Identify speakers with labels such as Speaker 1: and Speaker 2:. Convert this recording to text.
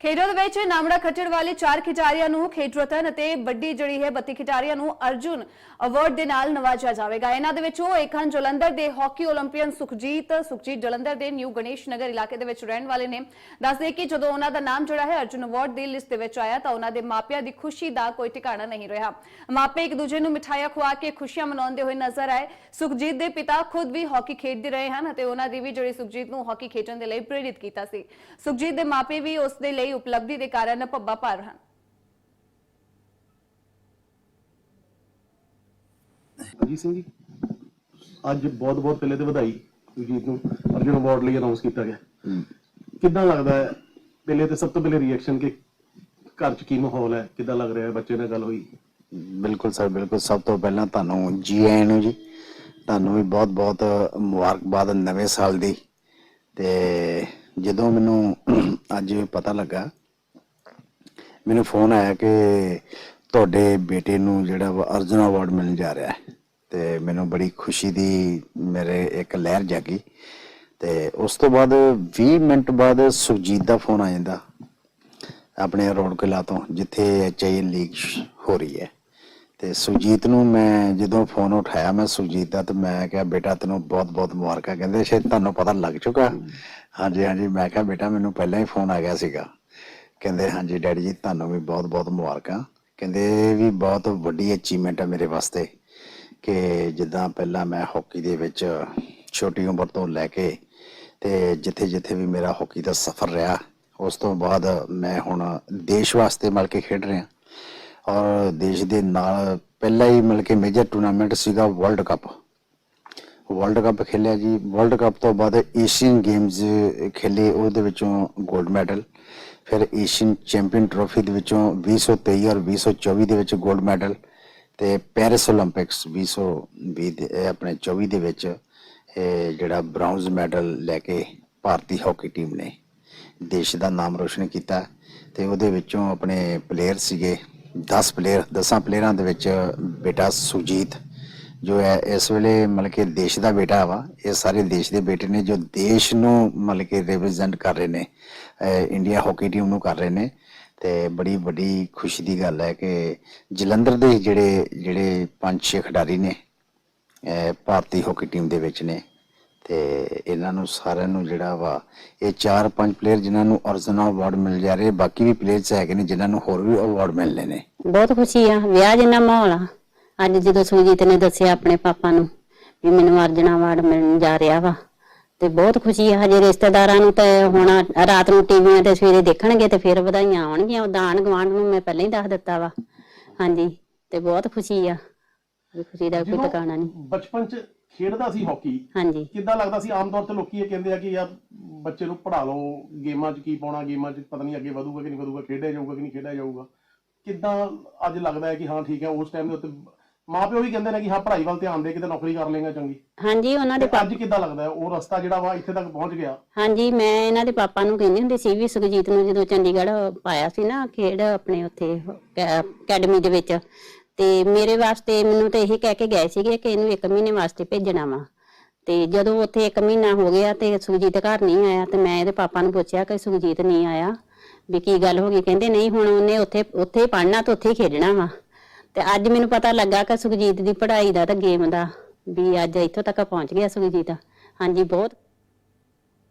Speaker 1: ਖੇਡੋ ਦੇ ਵਿੱਚ ਨਾਮੜਾ ਖੱਟੜ ਵਾਲੇ ਚਾਰ ਖਿਡਾਰੀਆਂ ਨੂੰ ਖੇਡ ਰਤਨ ਅਤੇ ਵੱਡੀ ਜਿਹੜੀ ਹੈ ਬੱਤੀ ਖਿਡਾਰੀਆਂ ਨੂੰ ਅਰਜੁਨ ਅਵਾਰਡ ਦੇ ਨਾਲ ਨਵਾਜਿਆ ਜਾਵੇਗਾ। ਇਹਨਾਂ ਦੇ ਵਿੱਚ ਉਹ ਇੱਕ ਹਨ ਜਲੰਧਰ ਦੇ ਹਾਕੀ 올림픽ਨ ਸੁਖਜੀਤ ਸੁਖਜੀਤ ਜਲੰਧਰ ਦੇ ਨਿਊ ਗਣੇਸ਼ ਨਗਰ ਇਲਾਕੇ ਦੇ ਵਿੱਚ ਰਹਿਣ ਵਾਲੇ ਨੇ। ਦੱਸਦੇ ਕਿ ਜਦੋਂ ਉਹਨਾਂ ਦਾ ਨਾਮ ਜਿਹੜਾ ਹੈ ਅਰਜੁਨ ਅਵਾਰਡ ਦੀ ਲਿਸਟ ਦੇ ਵਿੱਚ ਆਇਆ ਤਾਂ ਉਹਨਾਂ ਦੇ ਮਾਪਿਆਂ ਦੀ ਖੁਸ਼ੀ ਦਾ ਕੋਈ ਟਿਕਾਣਾ ਨਹੀਂ ਰਿਹਾ। ਮਾਪੇ ਇੱਕ ਦੂਜੇ ਨੂੰ ਮਿਠਾਈਆਂ ਖਵਾ ਕੇ ਖੁਸ਼ੀਆਂ ਮਨਾਉਂਦੇ ਹੋਏ ਨਜ਼ਰ ਆਏ। ਸੁਖਜੀਤ ਦੇ ਪਿਤਾ ਖੁਦ ਵੀ ਹਾਕੀ ਖੇਡਦੇ ਰਹੇ ਹਨ ਅਤੇ ਉਹਨਾਂ ਦੀ ਵੀ ਜਿਹੜੀ ਸੁਖਜੀਤ ਨੂੰ ਹਾਕੀ ਖੇਡਣ ਦੇ ਲਈ ਪ੍ਰੇਰਿਤ ਕੀਤਾ ਸੀ। ਸੁਖਜੀਤ ਦੇ ਮਾਪੇ ਵੀ ਉਸ ਦੇ ਲਈ ਉਪਲਬਧੀ ਦੇ ਕਾਰਨ ਪੱਬਾ ਭਰ ਹਨ।
Speaker 2: ਅਜੀਤ ਸਿੰਘ ਜੀ ਅੱਜ ਬਹੁਤ ਬਹੁਤ ਪਹਿਲੇ ਤੇ ਵਧਾਈ ਸੁਜੀਤ ਨੂੰ ਅਰਜੁਨ ਅਵਾਰਡ ਲਈ ਅਨਾਉਂਸ ਕੀਤਾ ਗਿਆ। ਕਿੱਦਾਂ ਲੱਗਦਾ ਹੈ? ਪਹਿਲੇ ਤੇ ਸਭ ਤੋਂ ਪਹਿਲੇ ਰਿਐਕਸ਼ਨ ਕਿ ਘਰ ਚ ਕੀ ਮਾਹੌਲ ਹੈ? ਕਿੱਦਾਂ ਲੱਗ ਰਿਹਾ ਹੈ ਬੱਚੇ ਨਾਲ ਗੱਲ ਹੋਈ?
Speaker 3: ਬਿਲਕੁਲ ਸਰ ਬਿਲਕੁਲ ਸਭ ਤੋਂ ਪਹਿਲਾਂ ਤੁਹਾਨੂੰ ਜੀ ਆਇਆਂ ਨੂੰ ਜੀ ਤੁਹਾਨੂੰ ਵੀ ਬਹੁਤ ਬਹੁਤ ਮੁਬਾਰਕਬਾਦ ਨਵੇਂ ਸਾਲ ਦੀ। ਤੇ ਜਦੋਂ ਮੈਨੂੰ ਅੱਜ ਪਤਾ ਲੱਗਾ, ਮੈਨੂੰ ਫੋਨ ਆਇਆ ਕਿ ਤੁਹਾਡੇ ਬੇਟੇ ਨੂੰ ਜਿਹੜਾ ਵਾ ਅਰਜੁਨ ਅਵਾਰਡ ਮਿਲਣ ਜਾ ਰਿਹਾ ਹੈ। ਤੇ ਮੈਨੂੰ ਬੜੀ ਖੁਸ਼ੀ ਦੀ ਮੇਰੇ ਇੱਕ ਲਹਿਰ ਜਾਗੀ। ਤੇ ਉਸ ਤੋਂ ਬਾਅਦ 20 ਮਿੰਟ ਬਾਅਦ ਸੁਰਜੀਤ ਦਾ ਫੋਨ ਆ ਜਾਂਦਾ, ਆਪਣੇ ਰੋਡ ਕਿਲਾ ਤੋਂ, ਜਿੱਥੇ ਐਚਆਈ ਲੀਗ ਸ਼- ਹੋ ਰਹੀ ਹੈ। ਤੇ ਸੁਜੀਤ ਨੂੰ ਮੈਂ ਜਦੋਂ ਫੋਨ ਉਠਾਇਆ ਮੈਂ ਸੁਜੀਤ ਦਾ, ਤੇ ਮੈਂ ਕਿਹਾ, ਬੇਟਾ, ਤੈਨੂੰ ਬਹੁਤ ਬਹੁਤ ਮੁਬਾਰਕਾਂ। ਕਹਿੰਦੇ, ਸ਼ਾਇਦ ਤੁਹਾਨੂੰ ਪਤਾ ਲੱਗ ਚੁੱਕਾ ਹਾਂਜੀ ਹਾਂਜੀ। ਮੈਂ ਕਿਹਾ, ਬੇਟਾ, ਮੈਨੂੰ ਪਹਿਲਾਂ ਹੀ ਫੋਨ ਆ ਗਿਆ ਸੀਗਾ। ਕਹਿੰਦੇ, ਹਾਂਜੀ, ਡੈਡੀ ਜੀ, ਤੁਹਾਨੂੰ ਵੀ ਬਹੁਤ ਬਹੁਤ ਮੁਬਾਰਕਾਂ। ਕਹਿੰਦੇ, ਇਹ ਵੀ ਬਹੁਤ ਵੱਡੀ ਅਚੀਵਮੈਂਟ ਹੈ ਮੇਰੇ ਵਾਸਤੇ ਕਿ ਜਿੱਦਾਂ ਪਹਿਲਾਂ ਮੈਂ ਹਾਕੀ ਦੇ ਵਿੱਚ ਛੋਟੀ ਉਮਰ ਤੋਂ ਲੈ ਕੇ ਤੇ ਜਿੱਥੇ ਜਿੱਥੇ ਵੀ ਮੇਰਾ ਹਾਕੀ ਦਾ ਸਫ਼ਰ ਰਿਹਾ, ਉਸ ਤੋਂ ਬਾਅਦ ਮੈਂ ਹੁਣ ਦੇਸ਼ ਵਾਸਤੇ ਮਿਲ ਕੇ ਖੇਡ ਰਿਹਾ। ਔਰ ਦੇਸ਼ ਦੇ ਨਾਲ ਪਹਿਲਾ ਹੀ ਮਿਲ ਕੇ ਮੇਜਰ ਟੂਰਨਾਮੈਂਟ ਸੀਗਾ ਵਰਲਡ ਕੱਪ ਵਰਲਡ ਕੱਪ ਖੇਲਿਆ ਜੀ। ਵਰਲਡ ਕੱਪ ਤੋਂ ਬਾਅਦ ਏਸ਼ੀਅਨ ਗੇਮਸ ਖੇਲੇ, ਉਹਦੇ ਵਿੱਚੋਂ 골ਡ ਮੈਡਲ ਫਿਰ ਏਸ਼ੀਅਨ ਚੈਂਪੀਅਨ ਟਰੋਫੀ ਦੇ ਵਿੱਚੋਂ 2023 ਔਰ 2024 ਦੇ ਵਿੱਚ 골ਡ ਮੈਡਲ ਤੇ ਪੈਰਿਸ 올림픽ਸ 2020 ਦੇ ਆਪਣੇ 24 ਦੇ ਵਿੱਚ ਜਿਹੜਾ ਬ੍ਰਾਊਨਜ਼ ਮੈਡਲ ਲੈ ਕੇ ਭਾਰਤੀ ਹਾਕੀ ਟੀਮ ਨੇ ਦੇਸ਼ ਦਾ ਨਾਮ ਰੋਸ਼ਨ ਕੀਤਾ। ਤੇ ਉਹਦੇ ਵਿੱਚੋਂ ਆਪਣੇ ਪਲੇਅਰ ਸੀਗੇ 10 ਪਲੇਅਰ 10 ਪਲੇਅਰਾਂ ਦੇ ਵਿੱਚ ਬੇਟਾ ਸੁਜੀਤ ਜੋ ਹੈ, ਇਸ ਵੇਲੇ ਮਤਲਬ ਕਿ ਦੇਸ਼ ਦਾ ਬੇਟਾ ਵਾ, ਇਹ ਸਾਰੇ ਦੇਸ਼ ਦੇ ਬੇਟੇ ਨੇ ਜੋ ਦੇਸ਼ ਨੂੰ ਮਤਲਬ ਕਿ ਰਿਪਰੈਜ਼ੈਂਟ ਕਰ ਰਹੇ ਨੇ ਇੰਡੀਆ ਹਾਕੀ ਟੀਮ ਨੂੰ ਕਰ ਰਹੇ ਨੇ, ਤੇ ਬੜੀ ਵੱਡੀ ਖੁਸ਼ੀ ਦੀ ਗੱਲ ਹੈ ਕਿ ਜਲੰਧਰ ਦੇ ਜਿਹੜੇ ਜਿਹੜੇ ਪੰਜ ਛੇ ਖਿਡਾਰੀ ਨੇ ਭਾਰਤੀ ਹਾਕੀ ਟੀਮ ਦੇ ਵਿੱਚ ਨੇ, ਤੇ ਇਹਨਾਂ ਨੂੰ ਸਾਰਿਆਂ ਨੂੰ ਜਿਹੜਾ ਵਾ, ਇਹ ਚਾਰ ਪੰਜ ਪਲੇਅਰ ਜਿਨ੍ਹਾਂ ਨੂੰ ਅਰਜਨਾ ਅਵਾਰਡ ਮਿਲ ਜਾ ਰਹੇ, ਬਾਕੀ ਵੀ ਪਲੇਅਰਸ ਹੈਗੇ ਨੇ ਜਿਨ੍ਹਾਂ ਨੂੰ ਹੋਰ ਵੀ ਅਵਾਰਡ ਮਿਲਨੇ ਨੇ।
Speaker 4: ਬਹੁਤ ਖੁਸ਼ੀ ਆ, ਵਿਆਹ ਜਿੰਨਾ ਮਾਹੌਲ ਆ। ਅੱਜ ਜਦੋਂ ਸੁਜੀਤ ਨੇ ਦੱਸਿਆ ਆਪਣੇ ਪਾਪਾ ਨੂੰ ਵੀ ਮੈਨੂੰ ਅਰਜਨ ਅਵਾਰਡ ਮਿਲਣ ਜਾ ਰਿਹਾ ਵਾ ਤੇ ਬਹੁਤ ਖੁਸ਼ੀ ਆ ਹਜੇ ਰਿਸ਼ਤੇਦਾਰਾਂ ਨੂੰ ਤੇ ਹੁਣ ਰਾਤ ਨੂੰ ਟੀਵੀਆਂ ਤੇ ਸਵੇਰੇ ਦੇਖਣਗੇ ਤੇ ਫਿਰ ਵਧਾਈਆਂ ਆਉਣਗੀਆਂ ਆਂਢ ਗੁਆਂਢ ਨੂੰ ਮੈਂ ਪਹਿਲਾਂ ਹੀ ਦੱਸ ਦਿੱਤਾ ਵਾ। ਹਾਂਜੀ ਤੇ ਬਹੁਤ ਖੁਸ਼ੀ ਆ ਵੀ ਖੁਸ਼ੀ ਦਾ ਕੋਈ ਟਿਕਾਣਾ ਨਹੀਂ।
Speaker 2: ਬਚਪਨ ਚ ਖੇਡਦਾ ਸੀ ਹਾਕੀ
Speaker 4: ਹਾਂਜੀ।
Speaker 2: ਕਿੱਦਾਂ ਲੱਗਦਾ ਸੀ ਆਮ ਤੌਰ ਤੇ ਲੋਕੀ ਇਹ ਕਹਿੰਦੇ ਆ ਕਿ ਯਾਰ ਬੱਚੇ ਨੂੰ ਪੜਾ ਲਓ ਗੇਮਾਂ 'ਚ ਕੀ ਪਾਉਣਾ ਗੇਮਾਂ 'ਚ ਪਤਾ ਨਹੀਂ ਅੱਗੇ ਵਧੂਗਾ ਕਿ ਨਹੀਂ ਵਧੂਗਾ ਖੇਡਿਆ ਜਾਊਗਾ ਕਿ ਨਹੀਂ ਖੇਡਿਆ ਜਾਊਗਾ। ਕਿੱਦਾਂ ਅੱਜ ਲੱਗਦਾ ਹੈ ਕਿ ਹਾਂ ਠੀਕ ਹੈ ਉਸ ਟਾਈਮ ਦੇ ਉੱਤੇ ਮਾਪਿਓ ਵੀ ਕਹਿੰਦੇ ਨੇ ਕਿ ਹਾਂ ਪੜ੍ਹਾਈ ਵੱਲ ਧਿਆਨ ਦੇ ਕਿਤੇ ਨੌਕਰੀ ਕਰ ਲੇਗਾ ਚੰਗੀ।
Speaker 4: ਹਾਂਜੀ ਉਹਨਾਂ ਦੇ
Speaker 2: ਤੇ ਅੱਜ ਕਿੱਦਾਂ ਲੱਗਦਾ ਹੈ? ਉਹ ਰਸਤਾ ਜਿਹੜਾ ਵਾ ਇੱਥੇ ਤੱਕ ਪਹੁੰਚ ਗਿਆ।
Speaker 4: ਹਾਂਜੀ ਮੈਂ ਇਹਨਾਂ ਦੇ ਪਾਪਾ ਨੂੰ ਕਹਿੰਦੀ ਹੁੰਦੀ ਸੀ ਵੀ ਸੁਖਜੀਤ ਨੂੰ ਜਦੋਂ ਚੰਡੀਗੜ੍ਹ ਪਾਇਆ ਸੀ ਨਾ ਖੇਡ ਆਪਣੇ ਉੱਥੇ ਅਕੈ- ਅਕੈਡਮੀ ਦੇ ਵਿੱਚ। ਤੇ ਮੇਰੇ ਵਾਸਤੇ ਮੈਨੂੰ ਤੇ ਇਹ ਕਹਿ ਕੇ ਗਏ ਸੀਗੇ ਕਿ ਇਹਨੂੰ 1 ਮਹੀਨੇ ਵਾਸਤੇ ਭੇਜਣਾ ਵਾ। ਤੇ ਜਦੋਂ ਉੱਥੇ 1 ਮਹੀਨਾ ਹੋ ਗਿਆ ਤੇ ਸੁਖਜੀਤ ਘਰ ਨਹੀਂ ਆਇਆ ਤੇ ਮੈਂ ਇਹਦੇ ਪਾਪਾ ਨੂੰ ਪੁੱਛਿਆ ਕਿ ਸੁਖਜੀਤ ਨਹੀਂ ਆਇਆ ਵੀ ਕੀ ਗੱਲ ਹੋ ਗਈ? ਕਹਿੰਦੇ ਨਹੀਂ ਹੁਣ ਉਹਨੇ ਉੱਥੇ ਉੱਥੇ ਹੀ ਪੜ੍ਹਨਾ ਤੇ ਉੱਥੇ ਹੀ ਖੇਡਣਾ ਵਾ। ਤੇ ਅੱਜ ਮੈਨੂੰ ਪਤਾ ਲੱਗਾ ਕਿ ਸੁਖਜੀਤ ਦੀ ਪੜ੍ਹਾਈ ਦਾ ਤੇ ਗੇਮ ਦਾ, ਵੀ ਅੱਜ ਇੱਥੋਂ ਤੱਕ ਪਹੁੰਚ ਗਿਆ ਸੁਖਜੀਤ। ਹਾਂਜੀ, ਬਹੁਤ